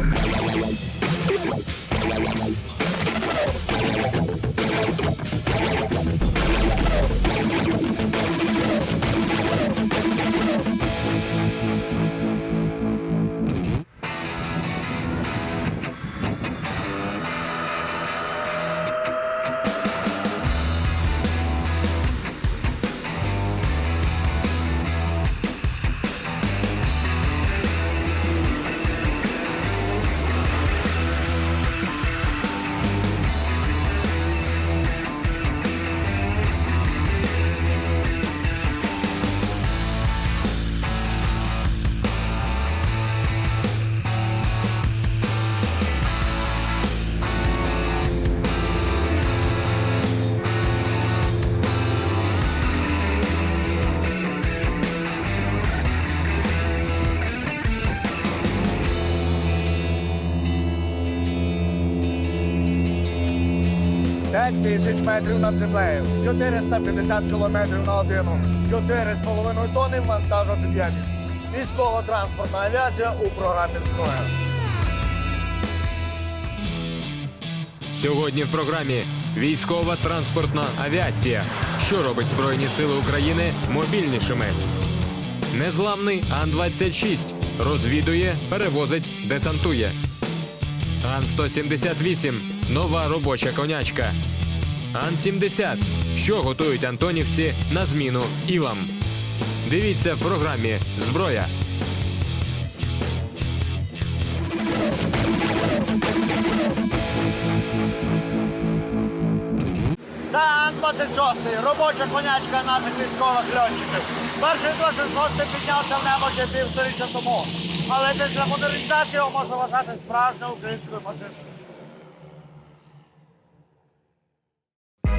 Yeah. П'ять тисяч метрів над землею, 450 кілометрів на годину, 4,5 тонни вантажопідйомність. Військово-транспортна авіація у програмі зброя. Сьогодні в програмі військова транспортна авіація, що робить Збройні Сили України мобільнішими. Незламний Ан-26 розвідує, перевозить, десантує. Ан-178 нова робоча конячка. Ан-70 що готують антонівці на зміну Ілам. Дивіться в програмі Зброя. Це Ан-26, робоча конячка наших військових льотчиків. Перший Ан-26 піднявся в небо ще півсторіччя тому. Але після модернізації його можна вважати справжньою українською машиною.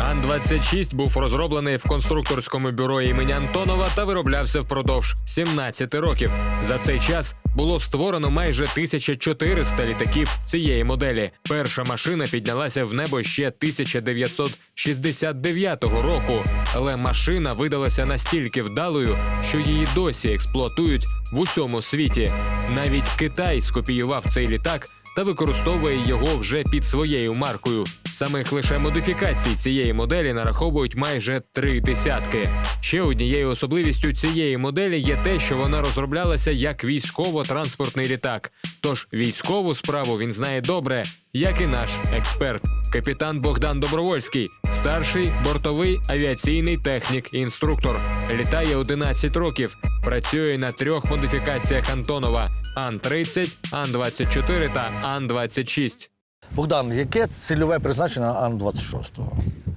Ан-26 був розроблений в конструкторському бюро імені Антонова та вироблявся впродовж 17 років. За цей час було створено майже 1400 літаків цієї моделі. Перша машина піднялася в небо ще 1969 року, але машина видалася настільки вдалою, що її досі експлуатують в усьому світі. Навіть Китай скопіював цей літак та використовує його вже під своєю маркою. Самих лише модифікацій цієї моделі нараховують майже три десятки. Ще однією особливістю цієї моделі є те, що вона розроблялася як військово-транспортний літак. Тож військову справу він знає добре, як і наш експерт, капітан Богдан Добровольський, старший бортовий авіаційний технік-інструктор. Літає 11 років. Працює на трьох модифікаціях Антонова: Ан-30, Ан-24 та Ан-26. Богдан, яке цільове призначення Ан-26?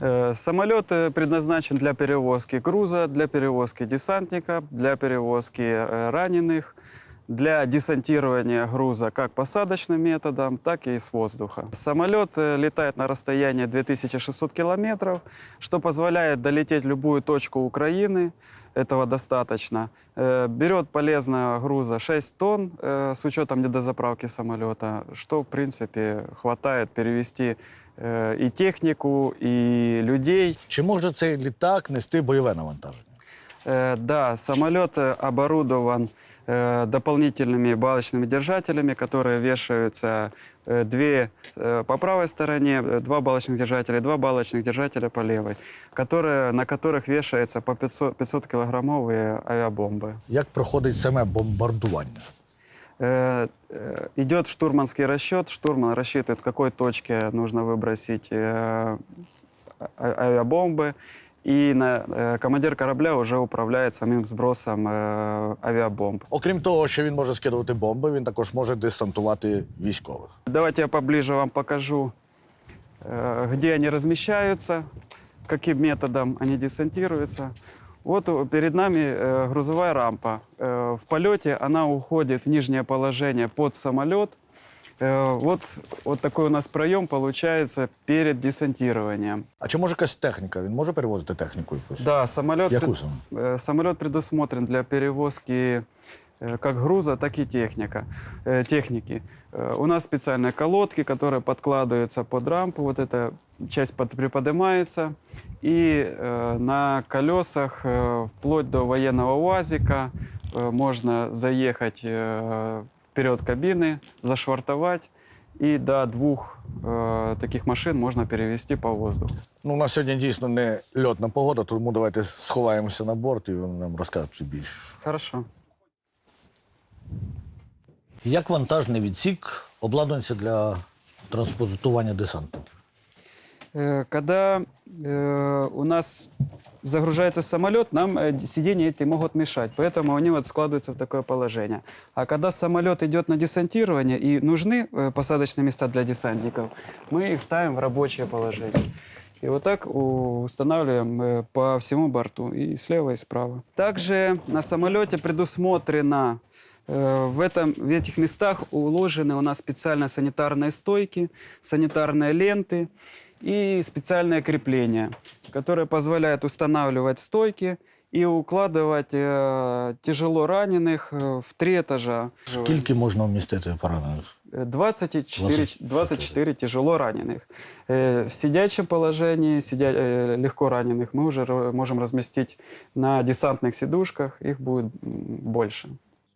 Э, Самолет э, предназначен для перевозки груза, для перевозки десантника, для перевозки э, раненых, для десантирования груза как посадочным методом, так и с воздуха. Самолет э, летает на расстоянии 2600 километров, что позволяет долететь в любую точку Украины. Этого достаточно. Э, Берет полезного груза 6 тонн э, с учетом недозаправки самолета, что, в принципе, хватает перевести э, и технику, и людей. Чи може цей літак нести бойове навантаження? Э, Да, самолет э, оборудован э, дополнительными балочными держателями, которые вешаются э, две э, по правой стороне, э, два балочных держателя, два балочных держателя по левой, которые, на которых вешаются по 500, 500 килограммовые авиабомбы. Як проходить саме бомбардування? Э, э, Идет штурманский расчет. Штурман рассчитывает, в какой точке нужно выбросить э, а- авиабомбы. И на, э, командир корабля уже управляет самим сбросом э, авиабомб. Окрім того, що він може скидувати бомби, він також може десантувати військових. Давайте я поближе вам покажу, э, где они размещаются, каким методом они десантируются. Вот у- перед нами э, грузовая рампа. Э, В полете она уходит в нижнее положение под самолет. Э, Вот, вот такой у нас проем получается перед десантированием. А чи може якась техніка? Він може перевозити техніку якусь? Да, самолет, Яку пред- саме? э, самолет предусмотрен для перевозки э, как груза, так и техника, э, техники. Э, У нас специальные колодки, которые подкладываются под рампу. Вот эта часть под, приподнимается. И э, на колесах, э, вплоть до военного УАЗика, э, можно заехать э, вперед кабины, зашвартовать, и до двух э, таких машин можно перевести по воздуху. Ну, у нас сьогодні дійсно не льотна погода, тому давайте сховаємося на борт і він нам розкаже більше. Хорошо. Як вантажний відсік обладнується для транспортування десантників? Э, Когда э, у нас загружается самолет, нам э, сиденья эти могут мешать, поэтому они вот складываются в такое положение. А когда самолет идет на десантирование и нужны посадочные места для десантников, мы их ставим в рабочее положение. И вот так устанавливаем по всему борту, и слева, и справа. Также на самолете предусмотрено В, этом, в этих местах уложены у нас специально санитарные стойки, санитарные ленты и специальное крепление, которое позволяет устанавливать стойки и укладывать э, тяжело раненых э, в три этажа. Скільки можна вмістити поранених? Э, 24, 24 24 тяжело раненых. Э, В сидячем положении сидя, э, легко раненых мы уже ро- можем разместить на десантных сидушках, их будет м, больше.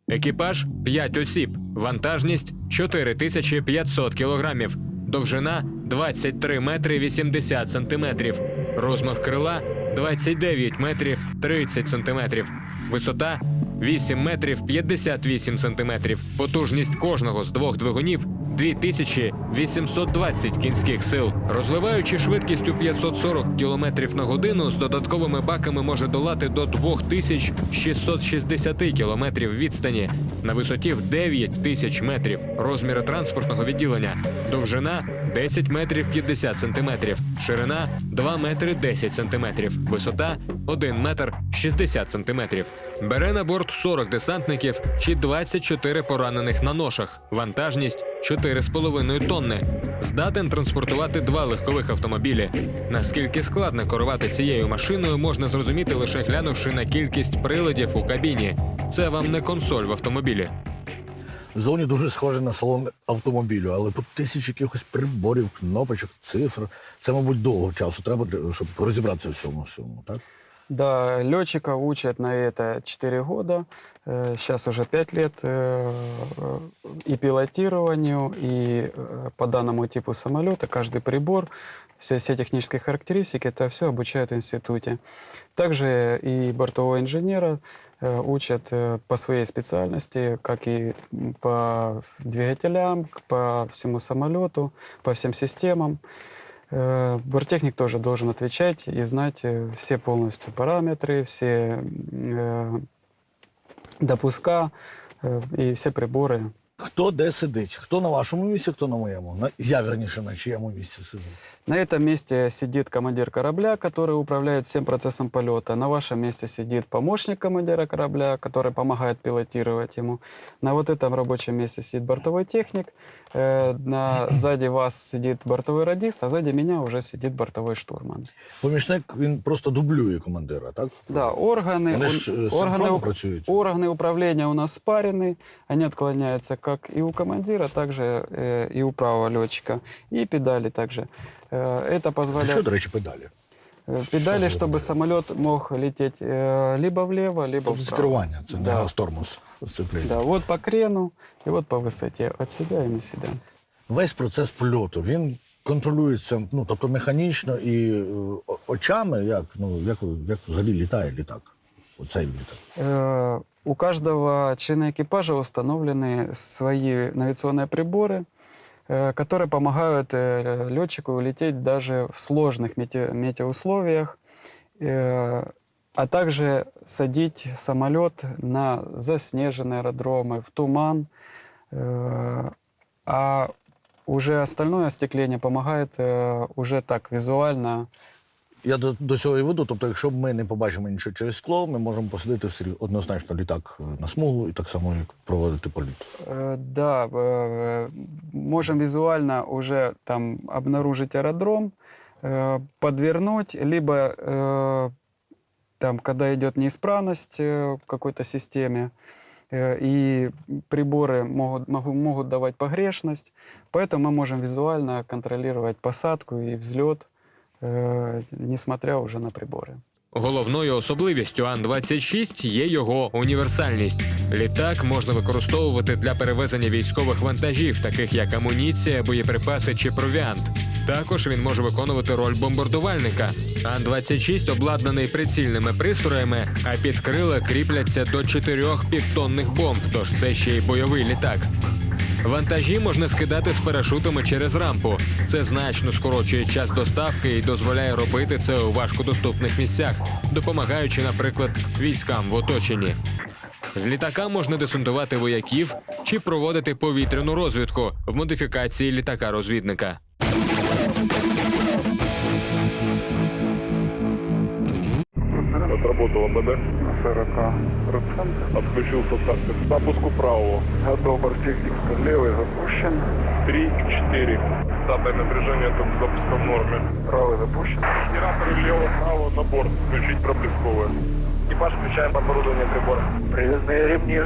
Екіпаж 5 осіб, вантажність 4500 кілограмів, довжина 23 метри 80 сантиметрів, Розмах крила 29 метрів 30 сантиметрів, висота 8 метрів 58 сантиметрів, потужність кожного з двох двигунів 2820 кінських сил. Розвиваючи швидкістю 540 км на годину, з додатковими баками може долати до 2660 км відстані на висоті в 9 тисяч метрів. Розміри транспортного відділення довжина 10 метрів 50 сантиметрів, ширина 2 метри 10 сантиметрів, висота 1 метр 60 сантиметрів. Бере на борт 40 десантників чи 24 поранених на ношах. Вантажність 4,5 тонни. Здатен транспортувати два легкових автомобілі. Наскільки складно керувати цією машиною, можна зрозуміти лише глянувши на кількість приладів у кабіні. Це вам не консоль в автомобілі. Зовні дуже схоже на салон автомобілю, але тут тисячі якихось приборів, кнопочок, цифр. Це, мабуть, довго часу треба, щоб розібратися в цьому всьому, так? Да, летчиков учат на это 4 года, сейчас уже 5 лет э, э, и пилотированию, и э, по данному типу самолета каждый прибор, все, все технические характеристики, это все обучают в институте. Также и бортового инженера э, учат э, по своей специальности, как и по двигателям, по всему самолету, по всем системам. Э, Борттехник тоже должен отвечать и знать э, все полностью параметры, все э, допуска э, и все приборы. Хто де сидить? Хто на вашому місці, хто на моєму? На, я, верніше, на чиєму місці сиджу. На этом месте сидит командир корабля, который управляет всем процессом полета. На вашем месте сидит помощник командира корабля, который помогает пилотировать ему. На вот этом рабочем месте сидит бортовой техник. Э, На, сзади вас сидит бортовой радист, а сзади меня уже сидит бортовой штурман. Помічник він просто дублює командира, так? Да, органы, Вони ж он- е, органы, синхронно уп- працюють. органы управления у нас спарены, они отклоняются как и у командира, так же э, и у правого летчика. И педали также. Э, это А позволяет... що, до речі, педалі? Э, Педали, за чтобы педали? самолет мог лететь э, либо влево, либо Тобто з вправо. керування, це не Да. газ-тормоз сцепління. Да, вот по крену и вот по высоте, от себя и на себя. Весь процес польоту він контролюється, ну тобто механічно і е, о- очами, як ну як, як взагалі літає літак. Оцей літак. Э, У каждого члена экипажа установлены свои навигационные приборы, э, которые помогают э, летчику лететь даже в сложных мете- метеоусловиях, э, а также садить самолет на заснеженные аэродромы, в туман. Э, А уже остальное остекление помогает э, уже так визуально Я до, до цього і веду. Тобто, якщо ми не побачимо нічого через скло, ми можемо посадити все рів- однозначно літак е, на смугу і так само як проводити політ. Э, Да, э, можем визуально уже там обнаружить аэродром, э, подвернуть, либо э, там, когда идет неисправность э, в какой-то системе, э, и приборы могут, могу- могут давать погрешность, поэтому мы можем визуально контролировать посадку и взлет, э, несмотря уже на приборы. Головною особливістю Ан-26 є його універсальність. Літак можна використовувати для перевезення військових вантажів, таких як амуніція, боєприпаси чи провіант. Також він може виконувати роль бомбардувальника. Ан-26 обладнаний прицільними пристроями, а під крила кріпляться до чотирьох півтонних бомб, тож це ще й бойовий літак. Вантажі можна скидати з парашутами через рампу. Це значно скорочує час доставки і дозволяє робити це у важкодоступних місцях, допомагаючи, наприклад, військам в оточенні. З літака можна десантувати вояків чи проводити повітряну розвідку в модифікації літака-розвідника. Отработал АБД. 40%. Отключился стартер. Запуску правого. Готов бортехник. Левый запущен. 3, 4. Статное напряжение от запуска в норме. Правый запущен. Генераторы лево-право на борт. Включить проблесковые. Экипаж включаем оборудование прибора. Привязные ремни.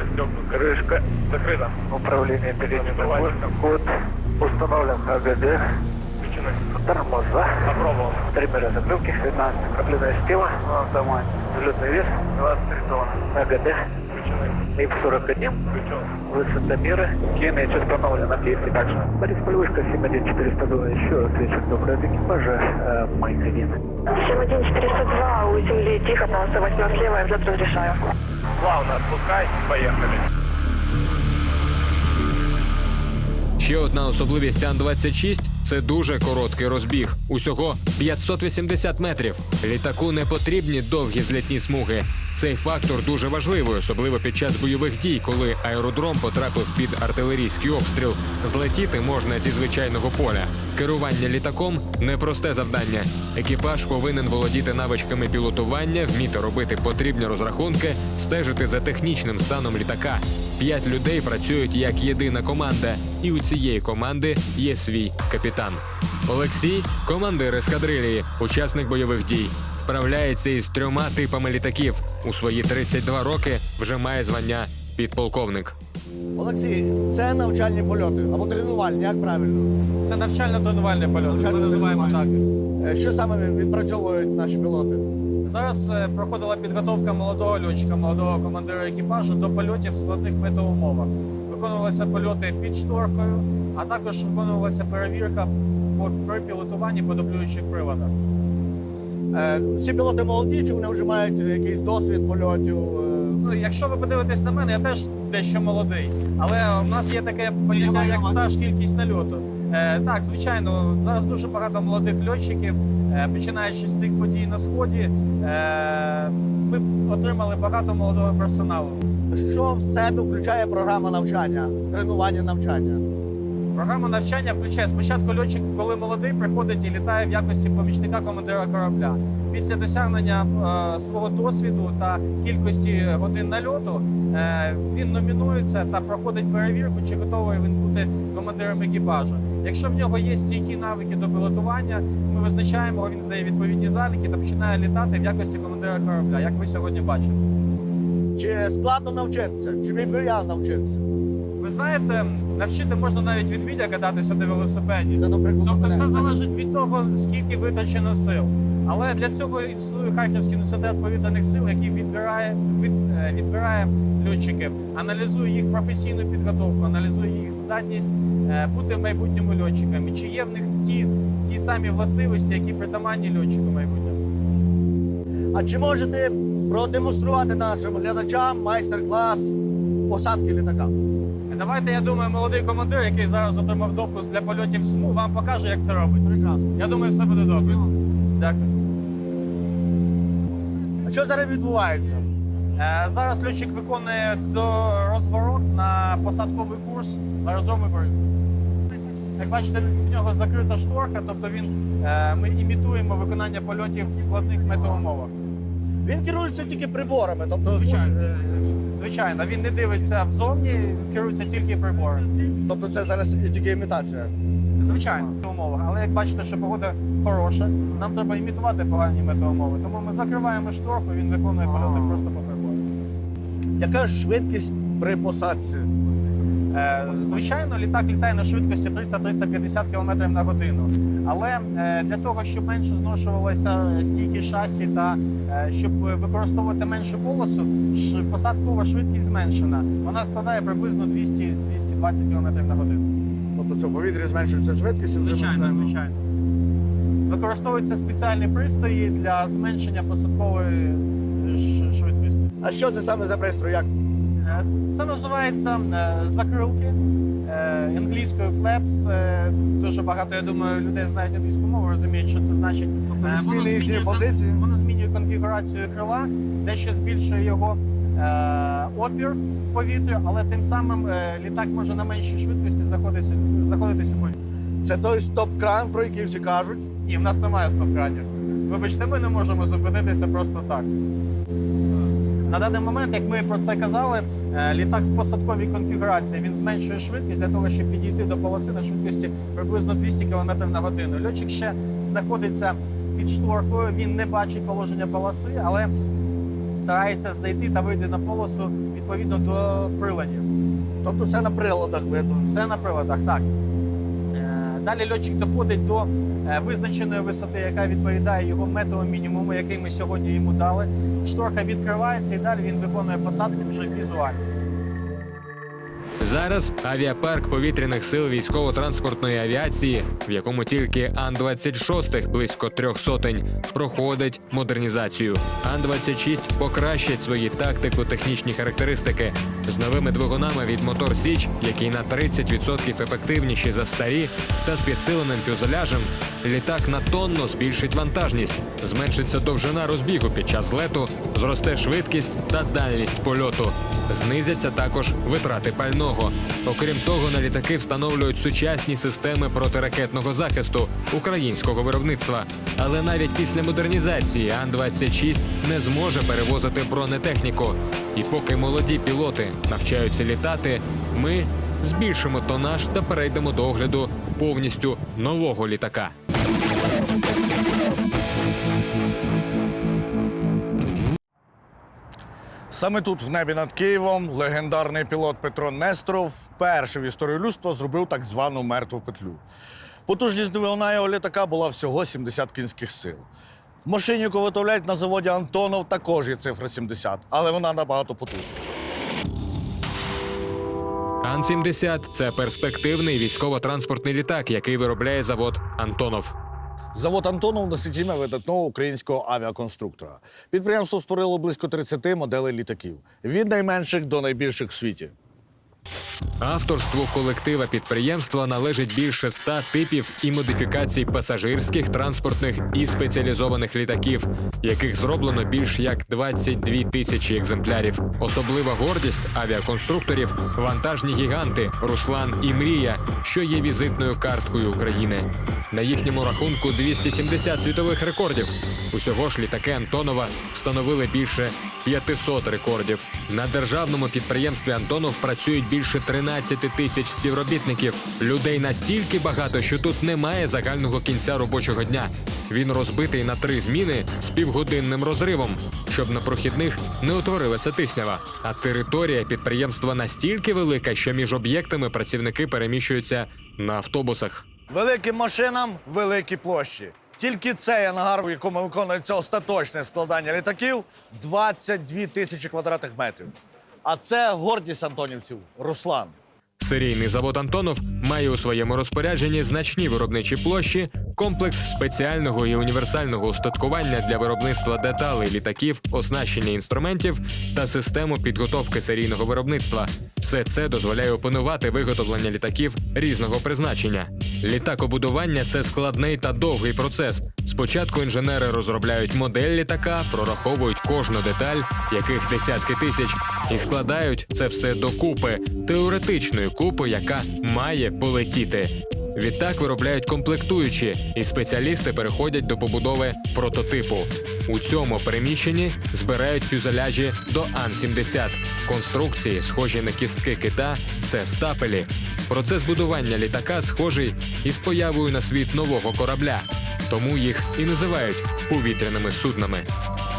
Крышка. Закрыто. Управление передним мотором. Код. Установлен АГД. Включены. Тормоза. Опробован. Триммеры закрылки. 15. Капленное стело. Автомат. Взлетный вес. 23 тонн. АГД. Включены. МИП-41. Включен. Высотомеры. KNH установлено в действии также. Борис Полюшка, 71402. Еще раз вечер. Добрый от экипажа. Э, Майк 1. 71402, у земли тихо, полоса 8 слева, я взлет разрешаю. Плавно отпускай. Поехали. Ще одна особливість Ан-26 – це дуже короткий розбіг. Усього 580 метрів. Літаку не потрібні довгі злітні смуги. Цей фактор дуже важливий, особливо під час бойових дій, коли аеродром потрапив під артилерійський обстріл. Злетіти можна зі звичайного поля. Керування літаком непросте завдання. Екіпаж повинен володіти навичками пілотування, вміти робити потрібні розрахунки, стежити за технічним станом літака. П'ять людей працюють як єдина команда, і у цієї команди є свій капітан. Олексій командир ескадрилії, учасник бойових дій. Справляється із трьома типами літаків. У свої 32 роки вже має звання підполковник. Олексій, це навчальні польоти або тренувальні, як правильно? Це навчально-тренувальний польот. Ми називаємо так. Е, Що саме відпрацьовують наші пілоти? Зараз е, проходила підготовка молодого льотчика, молодого командира екіпажу до польотів в складних метеоумовах. Виконувалися польоти під шторкою, а також виконувалася перевірка по при пілотуванні по дублюючих приладах. Е, Всі пілоти молоді, чи вони вже мають якийсь досвід польотів? Е, Ну, якщо ви подивитесь на мене, я теж дещо молодий, але у нас є таке поняття як стаж, кількість нальоту. Е, так, звичайно, зараз дуже багато молодих льотчиків, е, починаючи з цих подій на сході. Е, ми отримали багато молодого персоналу. Що в себе включає програма навчання, тренування навчання? Програма навчання включає спочатку льотчик, коли молодий приходить і літає в якості помічника командира корабля. Після досягнення е, свого досвіду та кількості годин нальоту е, він номінується та проходить перевірку, чи готовий він бути командиром екіпажу. Якщо в нього є стійкі навики до пілотування, ми визначаємо, він здає відповідні заліки та починає літати в якості командира корабля, як ви сьогодні бачите. Чи складно навчитися? Чи міг би я навчитися? Ви знаєте, навчити можна навіть відмідя кататися на велосипеді. Це, наприклад, Тобто все залежить від того, скільки витрачено сил. Але для цього існує Харківський університет повітряних сил, який відбирає, від, е, відбирає льотчиків, аналізує їх професійну підготовку, аналізує їх здатність е, бути майбутньому льотчиками. Чи є в них ті, ті самі властивості, які притаманні льотчику майбутньому? А чи можете продемонструвати нашим глядачам майстер-клас посадки літака? Давайте, я думаю, молодий командир, який зараз отримав допуск для польотів СМУ, вам покаже, як це робить. Прекрасно. Я думаю, все буде добре. Дякую. Що зараз відбувається? Е, Зараз льотчик виконує до розворот на посадковий курс в аеродромі Бориспіль. Як бачите, в нього закрита шторка, тобто він, е, ми імітуємо виконання польотів в складних метеоумовах. Він керується тільки приборами, тобто Звичайно. е, Звичайно, він не дивиться взовні, керується тільки прибором. Тобто це зараз тільки імітація. Звичайно, умовах. Але як бачите, що погода хороша, нам треба імітувати погані метеоумови. Тому ми закриваємо шторку, він виконує польоти просто по прибору. Яка ж швидкість при посадці? Е, Звичайно, літак літає на швидкості 300-350 км на годину. Але е, для того, щоб менше зношувалися стійки шасі та е, щоб використовувати меншу полосу, посадкова швидкість зменшена. Вона складає приблизно 200-220 км на годину. Тобто це в повітрі зменшується швидкість. і вже Звичайно, починаємо- звичайно. Використовуються спеціальні пристрої для зменшення посадкової е, ш- швидкості. А що це саме за пристрій? Як? Е, Це називається е, закрилки е, англійською flaps. Е, Дуже багато, я думаю, людей знають англійську мову, розуміють, що це значить. Тобто Е, змінює їхні змінює- позиції? Воно змінює конфігурацію крила, дещо збільшує його опір повітря, але тим самим е, літак може на меншій швидкості знаходитися, знаходитись у повітрі. Це той стоп-кран, про який всі кажуть. І в нас немає стоп-кранів. Вибачте, ми не можемо зупинитися просто так. На даний момент, як ми про це казали, е, літак в посадковій конфігурації він зменшує швидкість для того, щоб підійти до полоси на швидкості приблизно 200 км на годину. Льотчик ще знаходиться під шторкою, він не бачить положення полоси, але старається знайти та вийти на полосу відповідно до приладів. Тобто все на приладах видно. Все на приладах, так. Е, Далі льотчик доходить до е, визначеної висоти, яка відповідає його метеомінімуму, який ми сьогодні йому дали. Шторка відкривається і далі він виконує посадку вже візуально. Зараз авіапарк повітряних сил військово-транспортної авіації, в якому тільки Ан-26 близько трьох сотень, проходить модернізацію. Ан-26 покращить свої тактико-технічні характеристики з новими двигунами від Мотор Січ, які на 30% ефективніші за старі, та з підсиленим фюзеляжем. Літак на тонну збільшить вантажність, зменшиться довжина розбігу під час злету, зросте швидкість та дальність польоту. Знизяться також витрати пального. Окрім того, на літаки встановлюють сучасні системи протиракетного захисту українського виробництва. Але навіть після модернізації Ан-26 не зможе перевозити бронетехніку. І поки молоді пілоти навчаються літати, ми збільшимо тонаж та перейдемо до огляду повністю нового літака. Саме тут, в небі над Києвом, легендарний пілот Петро Несторов вперше в історії людства зробив так звану мертву петлю. Потужність двигуна його літака була всього 70 кінських сил. В машині, яку виготовляють на заводі Антонов, також є цифра 70, але вона набагато потужніша. Ан-70 – це перспективний військово-транспортний літак, який виробляє завод Антонов. Завод Антонов насидіна видатного українського авіаконструктора. Підприємство створило близько 30 моделей літаків від найменших до найбільших в світі. Авторству колектива підприємства належить більше ста типів і модифікацій пасажирських, транспортних і спеціалізованих літаків, яких зроблено більш як 22 тисячі екземплярів. Особлива гордість авіаконструкторів вантажні гіганти Руслан і Мрія, що є візитною карткою України. На їхньому рахунку 270 світових рекордів. Усього ж літаки Антонова встановили більше 500 рекордів. На державному підприємстві Антонов працюють більше 13 тисяч співробітників. Людей настільки багато, що тут немає загального кінця робочого дня. Він розбитий на три зміни з півгодинним розривом, щоб на прохідних не утворилася тиснява. А територія підприємства настільки велика, що між об'єктами працівники переміщуються на автобусах. Великим машинам великі площі. Тільки цей ангар, в якому виконується остаточне складання літаків, 22 тисячі квадратних метрів. А це гордість антонівців Руслан. Серійний завод Антонов має у своєму розпорядженні значні виробничі площі, комплекс спеціального і універсального устаткування для виробництва деталей літаків, оснащення інструментів та систему підготовки серійного виробництва. Все це дозволяє опанувати виготовлення літаків різного призначення. Літакобудування це складний та довгий процес. Спочатку інженери розробляють модель літака, прораховують кожну деталь, яких десятки тисяч, і складають це все докупи теоретичної купи, яка має полетіти. Відтак виробляють комплектуючі, і спеціалісти переходять до побудови прототипу. У цьому приміщенні збирають фюзеляжі до Ан-70. Конструкції, схожі на кістки кита, це стапелі. Процес будування літака схожий із появою на світ нового корабля, тому їх і називають повітряними суднами.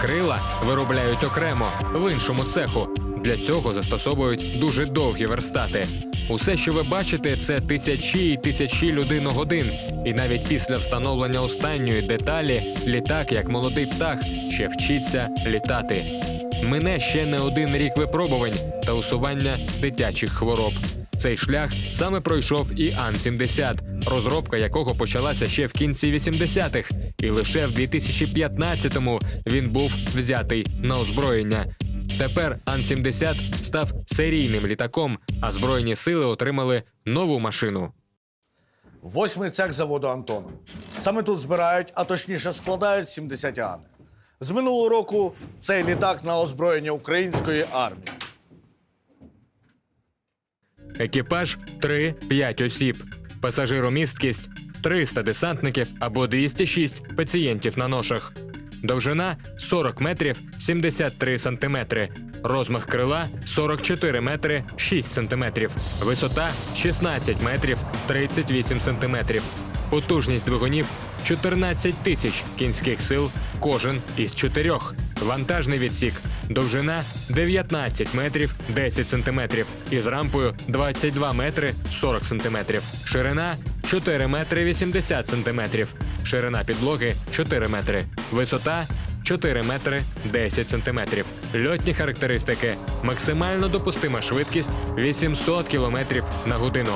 Крила виробляють окремо в іншому цеху. Для цього застосовують дуже довгі верстати. Усе, що ви бачите, це тисячі і тисячі людиногодин. І навіть після встановлення останньої деталі літак, як молодий птах, ще вчиться літати. Мине ще не один рік випробувань та усування дитячих хвороб. Цей шлях саме пройшов і Ан-70, розробка якого почалася ще в кінці 80-х, і лише в 2015-му він був взятий на озброєння. Тепер Ан-70 став серійним літаком, а збройні сили отримали нову машину. Восьмий цех заводу Антона. Саме тут збирають, а точніше складають 70 ани. З минулого року цей літак на озброєння української армії. Екіпаж 3-5 осіб. Пасажиромісткість 300 десантників або 206 пацієнтів на ношах. Довжина 40 метрів 73 сантиметри. Розмах крила 44 метри 6 сантиметрів. Висота 16 метрів 38 сантиметрів. Потужність двигунів 14 тисяч кінських сил кожен із чотирьох. Вантажний відсік. Довжина 19 метрів 10 сантиметрів. Із рампою 22 метри 40 сантиметрів. Ширина 4 метри 80 сантиметрів. Ширина підлоги 4 метри. Висота 4 метри 10 сантиметрів. Льотні характеристики. Максимально допустима швидкість 800 кілометрів на годину.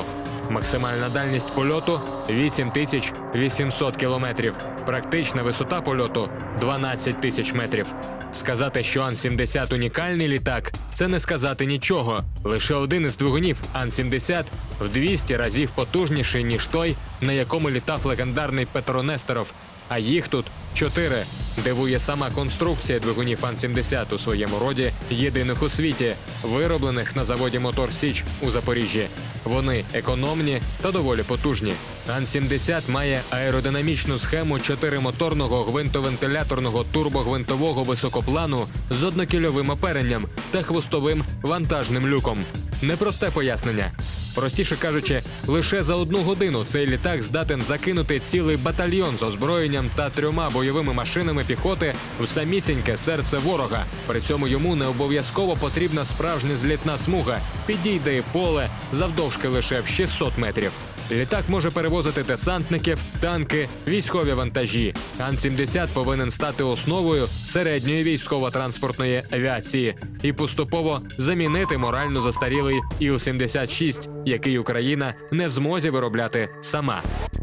Максимальна дальність польоту 8800 кілометрів. Практична висота польоту 12 тисяч метрів. Сказати, що Ан-70 унікальний літак, це не сказати нічого. Лише один із двигунів Ан-70 в 200 разів потужніший, ніж той, на якому літав легендарний Петро Несторов. А їх тут чотири. Дивує сама конструкція двигунів Ан-70 у своєму роді, єдиних у світі, вироблених на заводі Мотор Січ у Запоріжжі. Вони економні та доволі потужні. Ан-70 має аеродинамічну схему чотиримоторного гвинтовентиляторного турбогвинтового високоплану з однокільовим оперенням та хвостовим вантажним люком. Непросте пояснення. Простіше кажучи, лише за одну годину цей літак здатен закинути цілий батальйон з озброєнням та трьома бойовими машинами піхоти в самісіньке серце ворога. При цьому йому не обов'язково потрібна справжня злітна смуга. Підійде поле завдовжки лише в 600 метрів. Літак може перевозити десантників, танки, військові вантажі. Ан-70 повинен стати основою середньої військово-транспортної авіації і поступово замінити морально застарілий Іл-76, який Україна не в змозі виробляти сама.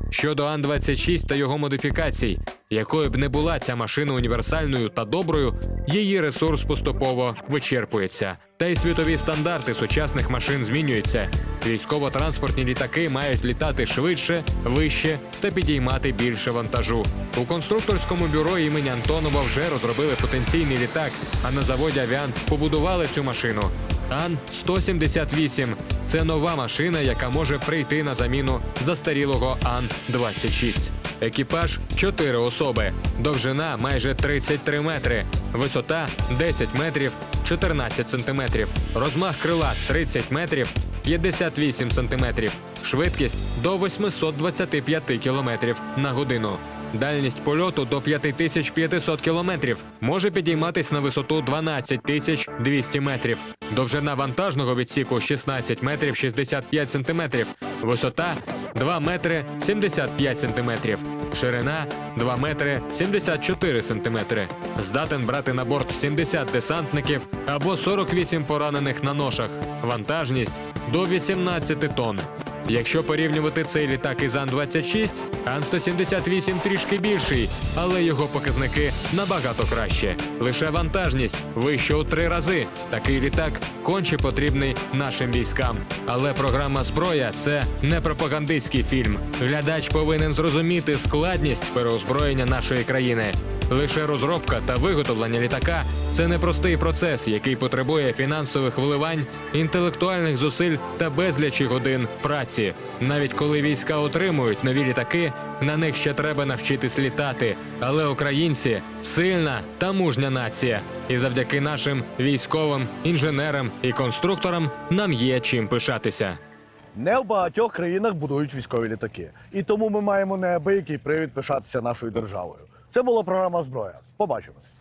Щодо Ан-26 та його модифікацій, якою б не була ця машина універсальною та доброю, її ресурс поступово вичерпується. Та й світові стандарти сучасних машин змінюються. Військово-транспортні літаки мають літати швидше, вище та підіймати більше вантажу. У конструкторському бюро імені Антонова вже розробили потенційний літак, а на заводі Авіан побудували цю машину. Ан-178 – це нова машина, яка може прийти на заміну застарілого Ан-26. Екіпаж 4 особи, довжина майже 33 метри, висота 10 метрів 14 сантиметрів, розмах крила 30 метрів 58 сантиметрів, швидкість до 825 кілометрів на годину. Дальність польоту до 5500 кілометрів може підійматись на висоту 12200 метрів. Довжина вантажного відсіку 16 метрів 65 сантиметрів. Висота 2 метри 75 сантиметрів. Ширина 2 метри 74 сантиметри. Здатен брати на борт 70 десантників або 48 поранених на ношах. Вантажність до 18 тонн. Якщо порівнювати цей літак із Ан-26, Ан-178 трішки більший, але його показники набагато краще. Лише вантажність вище у три рази. Такий літак конче потрібний нашим військам. Але програма зброя це не пропагандистський фільм. Глядач повинен зрозуміти складність переозброєння нашої країни. Лише розробка та виготовлення літака це непростий процес, який потребує фінансових вливань, інтелектуальних зусиль та безлічі годин праці. Навіть коли війська отримують нові літаки, на них ще треба навчитись літати. Але українці сильна та мужня нація. І завдяки нашим військовим, інженерам і конструкторам нам є чим пишатися. Не в багатьох країнах будують військові літаки. І тому ми маємо неабиякий привід пишатися нашою державою. Це була програма Зброя. Побачимось.